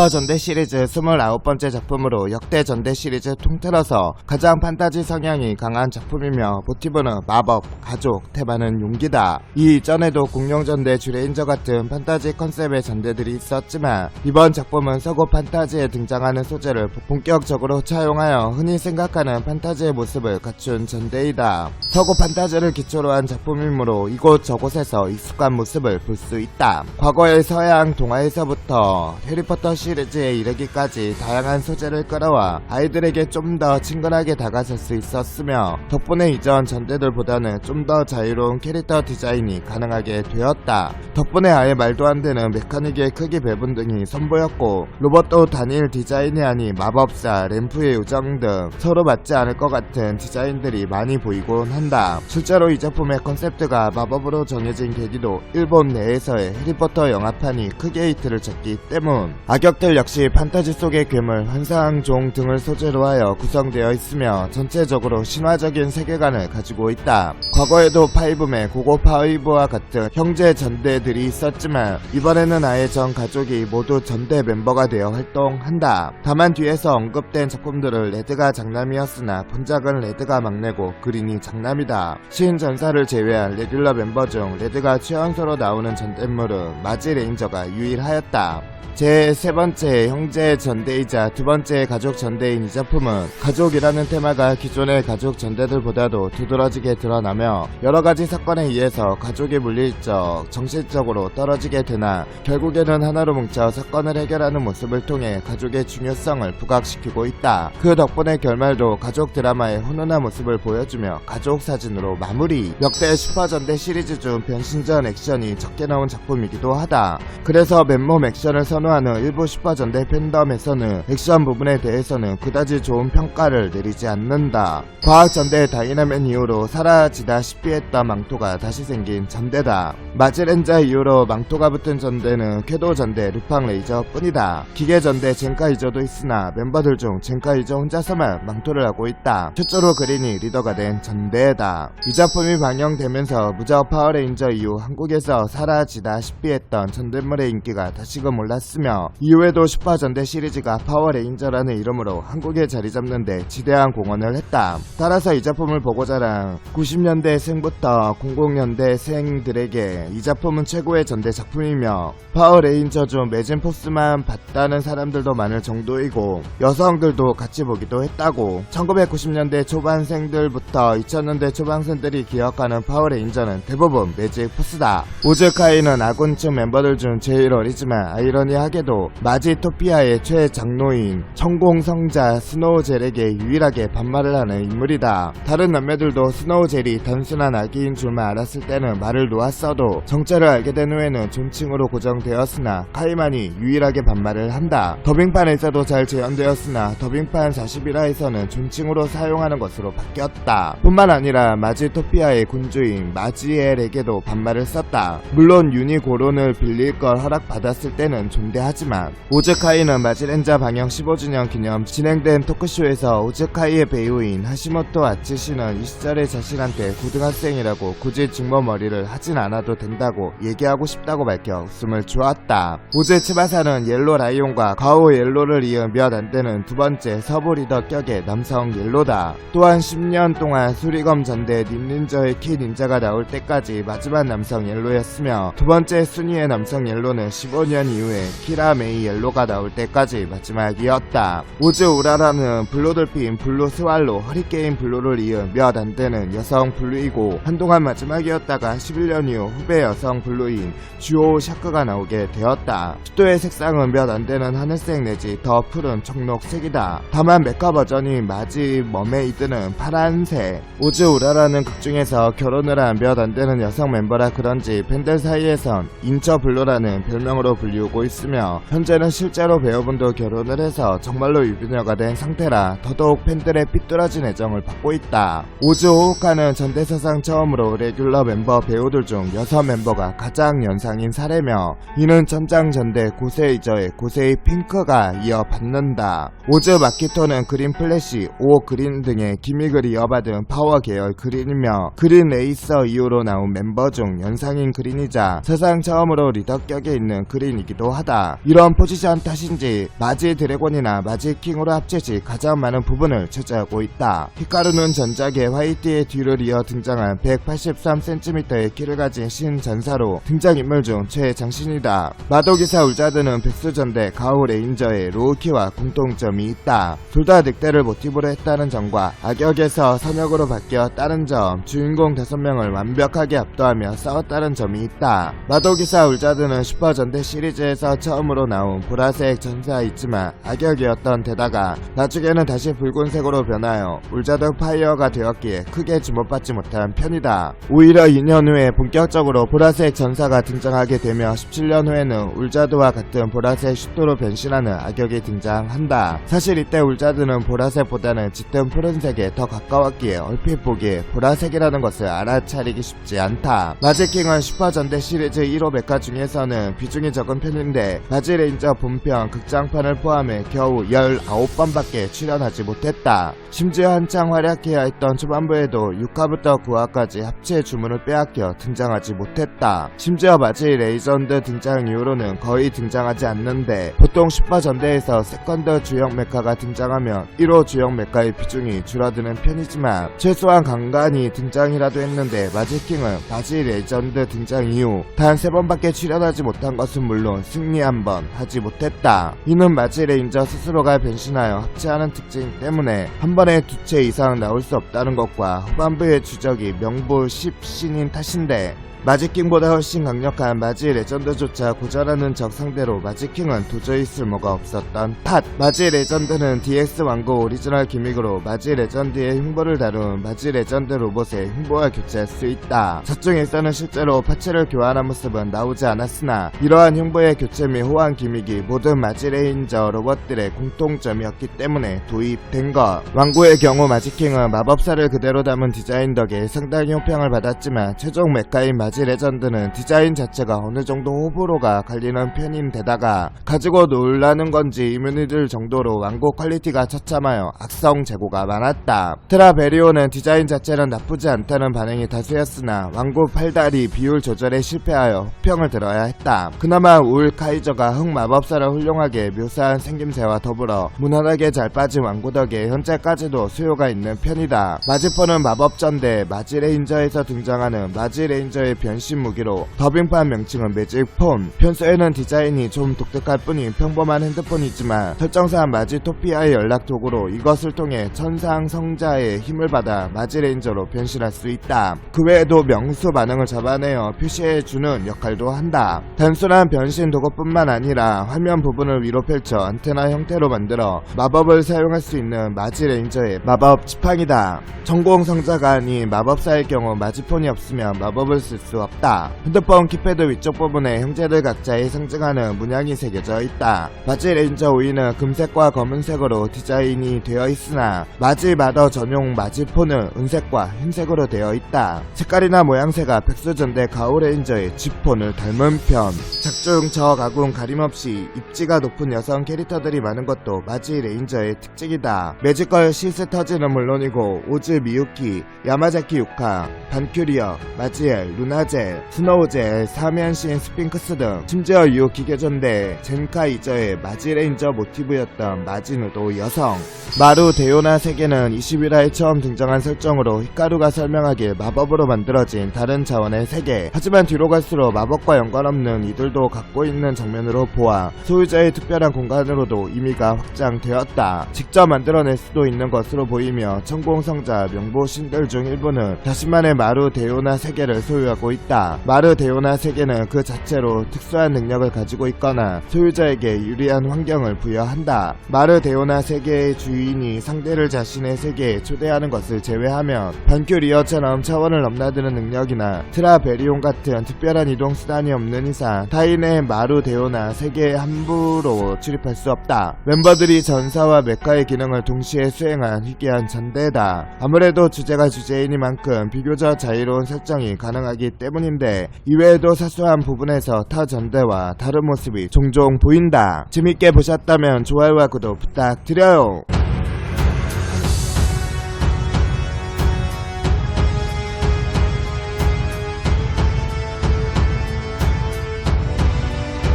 슈퍼전대 시리즈 29번째 작품으로 역대 전대 시리즈 통틀어서 가장 판타지 성향이 강한 작품이며 모티브는 마법, 가족, 테마는 용기다. 이 이전에도 공룡전대, 주레인저 같은 판타지 컨셉의 전대들이 있었지만 이번 작품은 서구 판타지에 등장하는 소재를 본격적으로 차용하여 흔히 생각하는 판타지의 모습을 갖춘 전대이다. 서구 판타지를 기초로 한 작품이므로 이곳 저곳에서 익숙한 모습을 볼 수 있다. 과거의 서양 동화에서부터 해리포터 시 리즈에 이르기까지 다양한 소재를 끌어와 아이들에게 좀 더 친근하게 다가설 수 있었으며 덕분에 이전 전대들보다는 좀 더 자유로운 캐릭터 디자인이 가능하게 되었다. 덕분에 아예 말도 안 되는 메카닉의 크기 배분 등이 선보였고 로봇도 단일 디자인이 아닌 마법사, 램프의 요정 등 서로 맞지 않을 것 같은 디자인들이 많이 보이곤 한다. 실제로 이 작품의 컨셉트가 마법으로 정해진 계기도 일본 내에서의 해리포터 영화판이 크게 히트를 쳤기 때문 악역 들 역시 판타지 속의 괴물, 환상종 등을 소재로 하여 구성되어 있으며 전체적으로 신화적인 세계관을 가지고 있다. 과거에도 파이브맨, 고고 파이브와 같은 형제 전대들이 있었지만 이번에는 아예 전 가족이 모두 전대 멤버가 되어 활동한다. 다만 뒤에서 언급된 작품들은 레드가 장남이었으나 본작은 레드가 막내고 그린이 장남이다. 신전사를 제외한 레귤러 멤버 중 레드가 최연소로 나오는 전대물은 마지 레인저가 유일하였다. 제세 번째 형제 전대이자 두 번째 가족 전대인 이 작품은 가족이라는 테마가 기존의 가족 전대들보다도 두드러지게 드러나며 여러 가지 사건에 의해서 가족이 물리적 정신적으로 떨어지게 되나 결국에는 하나로 뭉쳐 사건을 해결하는 모습을 통해 가족의 중요성을 부각시키고 있다. 그 덕분에 결말도 가족 드라마의 훈훈한 모습을 보여주며 가족 사진으로 마무리. 역대 슈퍼전대 시리즈 중 변신전 액션이 적게 나온 작품이기도 하다. 그래서 맨몸 액션을 선호하는 일부 슈퍼전대 팬덤에서는 액션 부분에 대해서는 그다지 좋은 평가를 내리지 않는다. 과학전대 다이나맨 이후로 사라지다 시피 했던 망토가 다시 생긴 전대다. 마지렌자 이후로 망토가 붙은 전대는 궤도 전대 루팡 레이저 뿐이다. 기계 전대 젠카이저도 있으나 멤버들 중 젠카이저 혼자서만 망토를 하고 있다. 최초로 그린이 리더가 된 전대다. 이 작품이 방영되면서 무적 파워레인저 이후 한국에서 사라지다 시피 했던 전대물의 인기가 다시금 올랐으며 이후 에도 슈퍼전대 시리즈가 파워레인저라는 이름으로 한국에 자리 잡는 데 지대한 공헌을 했다. 따라서 이 작품을 보고 자란 90년대 생부터 00년대 생들에게 이 작품은 최고의 전대 작품이며 파워레인저 중 매진 포스만 봤다는 사람들도 많을 정도이고 여성들도 같이 보기도 했다고 1990년대 초반생들부터 2000년대 초반생들이 기억하는 파워레인저는 대부분 매직 포스다. 오즈카이는 아군층 멤버들 중 제일 어리지만 아이러니하게도 마지토피아의 최장로인 천공성자 스노우젤에게 유일하게 반말을 하는 인물이다. 다른 남매들도 스노우젤이 단순한 아기인 줄만 알았을 때는 말을 놓았어도 정체를 알게 된 후에는 존칭으로 고정되었으나 카이만이 유일하게 반말을 한다. 더빙판에서도 잘 재현되었으나 더빙판 41화에서는 존칭으로 사용하는 것으로 바뀌었다. 뿐만 아니라 마지토피아의 군주인 마지엘에게도 반말을 썼다. 물론 유니고론을 빌릴 걸 허락받았을 때는 존대하지만 오즈카이는 마지렌자 방영 15주년 기념 진행된 토크쇼에서 오즈카이의 배우인 하시모토 아츠시는 이 시절에 자신한테 고등학생이라고 굳이 직머머리를 하진 않아도 된다고 얘기하고 싶다고 밝혀 웃음을 주었다. 오즈 츠바사는 옐로 라이온과 가오 옐로를 이은 몇 안 되는 두 번째 서부 리더 격의 남성 옐로다. 또한 10년 동안 수리검 전대 닌닌저의 키 닌자가 나올 때까지 마지막 남성 옐로였으며 두 번째 순위의 남성 옐로는 15년 이후에 키라 메이 옐로가 나올 때까지 마지막이었다. 우즈 우라라는 블루돌핀 블루 스왈로 허리케인 블루를 이은 몇 안 되는 여성 블루이고 한동안 마지막이었다가 11년 이후 후배 여성 블루인 주오 샤크가 나오게 되었다. 슈도의 색상은 몇 안 되는 하늘색 내지 더 푸른 청록색이다. 다만 메카 버전인 마지 머메이드는 파란색. 우즈 우라라는 극 중에서 결혼을 한 몇 안 되는 여성 멤버라 그런지 팬들 사이에선 인처 블루라는 별명으로 불리우고 있으며 현재 는 실제로 배우분도 결혼을 해서 정말로 유부녀가 된 상태라 더더욱 팬들의 삐뚤어진 애정을 받고 있다. 우즈 호우카는 전대사상 처음으로 레귤러 멤버 배우들 중 여섯 멤버가 가장 연상인 사례며 이는 전장전대 고세이저의 고세이 핑크가 이어받는다. 오즈 마키토는 그린 플래시, 오 그린 등의 기믹을 이어받은 파워 계열 그린이며 그린 레이서 이후로 나온 멤버 중 연상인 그린이자 사상 처음으로 리더격에 있는 그린이기도 하다. 이런 포지션 탓인지 마지 드래곤이나 마지 킹으로 합체시 가장 많은 부분을 차지하고 있다. 히카루는 전작의 화이트의 뒤를 이어 등장한 183cm의 키를 가진 신전사로 등장인물 중 최장신이다. 마도기사 울자드는 백수전대 가오 레인저의 로우키와 공통점이 있다. 둘 다 늑대를 모티브로 했다는 점과 악역에서 선역으로 바뀌어 다른 점, 주인공 5명을 완벽하게 압도하며 싸웠다는 점이 있다. 마도기사 울자드는 슈퍼전대 시리즈에서 처음으로 나온 보라색 전사이지만 악역이었던 데다가 나중에는 다시 붉은색으로 변하여 울자드 파이어가 되었기에 크게 주목받지 못한 편이다. 오히려 2년 후에 본격적으로 보라색 전사가 등장하게 되며 17년 후에는 울자드와 같은 보라색 슈토로 변신하는 악역이 등장한다. 사실 이때 울자드는 보라색보다는 짙은 푸른색에 더 가까웠기에 얼핏 보기에 보라색이라는 것을 알아차리기 쉽지 않다. 마지킹은 슈퍼전대 시리즈 1호 메카 중에서는 비중이 적은 편인데 바지레인 저 본편 극장판을 포함해 겨우 19번밖에 출연하지 못했다. 심지어 한창 활약해야 했던 초반부에도 6화부터 9화까지 합체 주문을 빼앗겨 등장하지 못했다. 심지어 마지 레이전드 등장 이후로는 거의 등장하지 않는데 보통 슈퍼전대에서 세컨드 주역 메카가 등장하면 1호 주역 메카의 비중이 줄어드는 편이지만 최소한 간간히 등장이라도 했는데 마지킹은 바지 레전드 등장 이후 단 3번밖에 출연하지 못한 것은 물론 승리 한번 하지 못했다. 이는 마지 레인저 스스로가 변신하여 합체하는 특징 때문에 한 번에 두 채 이상 나올 수 없다는 것과 후반부의 주적이 명부 10신인 탓인데 마지킹보다 훨씬 강력한 마지 레전드조차 고전하는 적 상대로 마지킹은 도저히 쓸모가 없었던 탓 마지 레전드는 DX 왕국 오리지널 기믹으로 마지 레전드의 흉보를 다룬 마지 레전드 로봇의 흉보와 교체할 수 있다. 작중에서는 실제로 파츠를 교환한 모습은 나오지 않았으나 이러한 흉보의 교체 및 호환 기믹이 모든 마지 레인저 로봇들의 공통점이었기 때문에 도입된 것. 왕국의 경우 마지킹은 마법사를 그대로 담은 디자인 덕에 상당히 호평을 받았지만 최종 메카인 마지 레전드는 디자인 자체가 어느 정도 호불호가 갈리는 편인데다가 가지고 놀라는 건지 이뮤니들 정도로 왕국 퀄리티가 처참하여 악성 재고가 많았다. 트라베리오는 디자인 자체는 나쁘지 않다는 반응이 다수였으나 왕국 팔다리 비율 조절에 실패하여 호평을 들어야 했다. 그나마 울 카이저가 흑 마법사를 훌륭하게 묘사한 생김새와 더불어 무난하게 잘 빠진 왕국 덕에 현재까지도 수요가 있는 편이다. 마지포는 마법전대 마지레인저에서 등장하는 마지레인저의 변신 무기로 더빙판 명칭은 매직폰 평소에는 디자인이 좀 독특할 뿐인 평범한 핸드폰이지만 설정상 마지토피아의 연락 도구로 이것을 통해 천상 성자의 힘을 받아 마지레인저로 변신할 수 있다. 그 외에도 명수 반응을 잡아내어 표시해주는 역할도 한다. 단순한 변신 도구뿐만 아니라 화면 부분을 위로 펼쳐 안테나 형태로 만들어 마법을 사용할 수 있는 마지레인저의 마법 지팡이다. 전공 성자가 아닌 마법사의 경우 마지폰이 없으면 마법을 쓸 수 없다. 핸드폰 키패드 위쪽 부분에 형제들 각자의 상징하는 문양이 새겨져 있다. 마지 레인저 5위는 금색과 검은색으로 디자인이 되어 있으나 마지 마더 전용 마지폰은 은색과 흰색으로 되어 있다. 색깔이나 모양새가 백수전대 가오레인저의 지폰을 닮은 편. 작중 저 가군 가림없이 입지가 높은 여성 캐릭터들이 많은 것도 마지 레인저의 특징이다. 매지컬 시스터즈는 물론이고 오즈 미유키, 야마자키 유카, 반큐리어, 마지엘, 루나 젤, 스노우젤, 사면신 스핑크스 등 심지어 유 기계전대 젠카 이저의 마지레인저 모티브였던 마지누도 여성. 마루 데요나 세계는 21화에 처음 등장한 설정으로 히카루가 설명하길 마법으로 만들어진 다른 차원의 세계. 하지만 뒤로 갈수록 마법과 연관없는 이들도 갖고 있는 장면으로 보아 소유자의 특별한 공간으로도 의미가 확장되었다. 직접 만들어낼 수도 있는 것으로 보이며 천공성자 명보 신들 중 일부는 자신만의 마루 데요나 세계를 소유하고 있다. 마루 데요나 세계는 그 자체로 특수한 능력을 가지고 있거나 소유자에게 유리한 환경을 부여한다. 마루 데요나 세계의 주인이 상대를 자신의 세계에 초대하는 것을 제외하면 반큐 리어처럼 차원을 넘나드는 능력이나 트라베리온 같은 특별한 이동 수단이 없는 이상 타인의 마루 데요나 세계에 함부로 출입할 수 없다. 멤버들이 전사와 메카의 기능을 동시에 수행한 희귀한 전대다. 아무래도 주제가 주제이니만큼 비교적 자유로운 설정이 가능하기 때문인데 이외에도 사소한 부분에서 타 전대와 다른 모습이 종종 보인다. 재밌게 보셨다면 좋아요와 구독 부탁드려요.